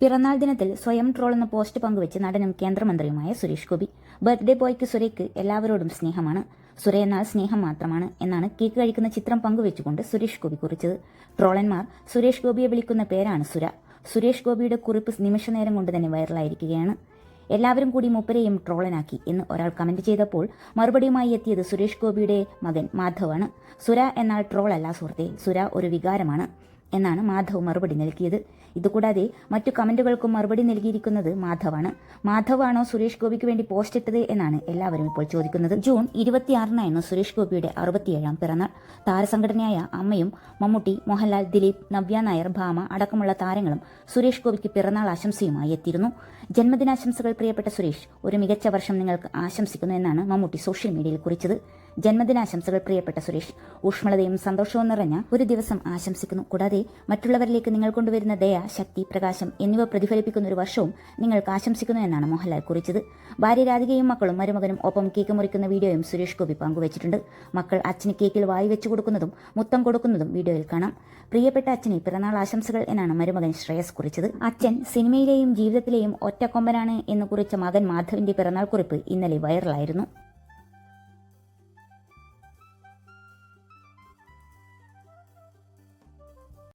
പിറന്നാൾ ദിനത്തിൽ സ്വയം ട്രോൾ എന്ന പോസ്റ്റ് പങ്കുവെച്ച് നടനും കേന്ദ്രമന്ത്രിയുമായ സുരേഷ് ഗോപി. ബർത്ത്ഡേ ബോയ്ക്ക് സുരേക്ക് എല്ലാവരോടും സ്നേഹമാണ്. സുരേ എന്നാൽ സ്നേഹം മാത്രമാണ് എന്നാണ് കേക്ക് കഴിക്കുന്ന ചിത്രം പങ്കുവെച്ചുകൊണ്ട് സുരേഷ് ഗോപി കുറിച്ചത്. ട്രോളന്മാർ സുരേഷ് ഗോപിയെ വിളിക്കുന്ന പേരാണ് സുര. സുരേഷ് ഗോപിയുടെ കുറിപ്പ് നിമിഷനേരം കൊണ്ട് തന്നെ വൈറലായിരിക്കുകയാണ്. എല്ലാവരും കൂടി മൂപ്പരെയും ട്രോളനാക്കി എന്ന് ഒരാൾ കമന്റ് ചെയ്തപ്പോൾ മറുപടിയുമായി എത്തിയത് സുരേഷ് ഗോപിയുടെ മകൻ മാധവാണ്. സുര എന്നാൽ ട്രോളല്ല സുഹൃത്തെ. സുര ഒരു വികാരമാണ്. എന്നാണ് മാധവ് മറുപടി നൽകിയത്. ഇതുകൂടാതെ മറ്റു കമന്റുകൾക്കും മറുപടി നൽകിയിരിക്കുന്നത് മാധവാണ്. മാധവാണോ സുരേഷ് ഗോപിക്ക് വേണ്ടി പോസ്റ്റ് ഇട്ടത് എന്നാണ് എല്ലാവരും ഇപ്പോൾ ചോദിക്കുന്നത്. ജൂൺ ഇരുപത്തിയാറിനായിരുന്നു സുരേഷ് ഗോപിയുടെ അറുപത്തിയേഴാം പിറന്നാൾ. താരസംഘടനയായ അമ്മയും മമ്മൂട്ടി മോഹൻലാൽ ദിലീപ് നവ്യ നായർ ഭാമ അടക്കമുള്ള താരങ്ങളും സുരേഷ് ഗോപിക്ക് പിറന്നാൾ ആശംസയുമായി എത്തിയിരുന്നു. ജന്മദിനാശംസകൾ പ്രിയപ്പെട്ട സുരേഷ് ഒരു മികച്ച വർഷം നിങ്ങൾക്ക് ആശംസിക്കുന്നു എന്നാണ് മമ്മൂട്ടി സോഷ്യൽ മീഡിയയിൽ കുറിച്ചത്. ജന്മദിനാശംസകൾ പ്രിയപ്പെട്ട സുരേഷ്. ഊഷ്മളതയും സന്തോഷവും നിറഞ്ഞ ഒരു ദിവസം ആശംസിക്കുന്നു. കൂടാതെ മറ്റുള്ളവരിലേക്ക് നിങ്ങൾ കൊണ്ടുവരുന്ന ദയ ശക്തി പ്രകാശം എന്നിവ പ്രതിഫലിപ്പിക്കുന്ന ഒരു വർഷവും നിങ്ങൾക്ക് ആശംസിക്കുന്നു എന്നാണ് മോഹൻലാൽ കുറിച്ചത്. ഭാര്യ രാധികയും മക്കളും മരുമകനും ഒപ്പം കേക്ക് മുറിക്കുന്ന വീഡിയോയും സുരേഷ് ഗോപി പങ്കുവച്ചിട്ടുണ്ട്. മക്കൾ അച്ഛന് കേക്കിൽ വായി വെച്ചു കൊടുക്കുന്നതും മുത്തം കൊടുക്കുന്നതും വീഡിയോയിൽ കാണാം. പ്രിയപ്പെട്ട അച്ഛനെ പിറന്നാൾ ആശംസകൾ എന്നാണ് മരുമകൻ ശ്രേയസ് കുറിച്ചത്. അച്ഛൻ സിനിമയിലെയും ജീവിതത്തിലെയും ഒറ്റക്കൊമ്പനാണ് എന്ന് കുറിച്ച മകൻ മാധവിന്റെ പിറന്നാൾ കുറിപ്പ് ഇന്നലെ വൈറലായിരുന്നു.